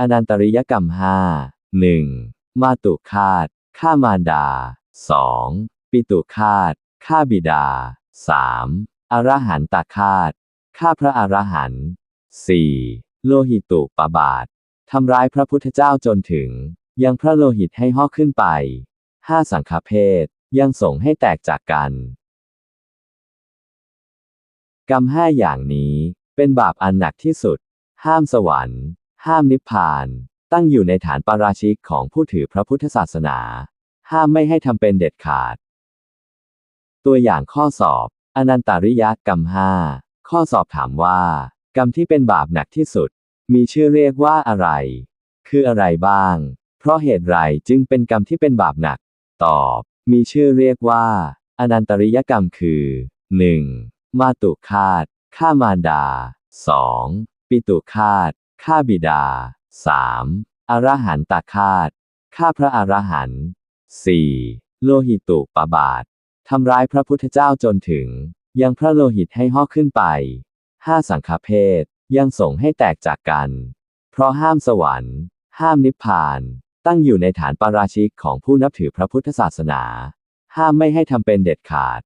อนันตริยกรรมห้าหนึ่งมาตุคาตฆ่ามารดาสองปิตุคาตฆ่าบิดาสามอรหันตาคาตฆ่าพระอรหันต์สี่โลหิตุปบาททำร้ายพระพุทธเจ้าจนถึง ยังพระโลหิตให้ห่อขึ้นไปห้าสังฆเพศยังส่งให้แตกจากกัน กรรมห้าอย่างนี้เป็นบาปอันหนักที่สุด ห้ามสวรรค์ ห้ามนิพพาน ตั้งอยู่ในฐานปาราชิกของผู้ถือพระพุทธศาสนา ห้ามไม่ให้ทำเป็นเด็ดขาด ตัวอย่างข้อสอบ อนันตาริยกรรมห้าข้อสอบถามว่า กรรมที่เป็นบาปหนักที่สุด มีชื่อเรียกว่าอะไร คืออะไรบ้าง เพราะเหตุไรจึงเป็นกรรมที่เป็นบาปหนัก ตอบ มีชื่อเรียกว่า อนันตริยกรรมคือ 1. มาตุคาตฆ่ามารดา 2. ปิตุคาต ฆ่าบิดา 3. อรหันตคาตฆ่าพระอรหันต์ 4. โลหิตุปบาท ทำร้ายพระพุทธเจ้าจนถึง ยังพระโลหิตให้ห่อขึ้นไป 5. สังฆเพศยังส่งให้แตกจากกัน เพราะห้ามสวรรค์ ห้ามนิพพาน ตั้งอยู่ในฐานปาราชิกของผู้นับถือพระพุทธศาสนา ห้ามไม่ให้ทำเป็นเด็ดขาด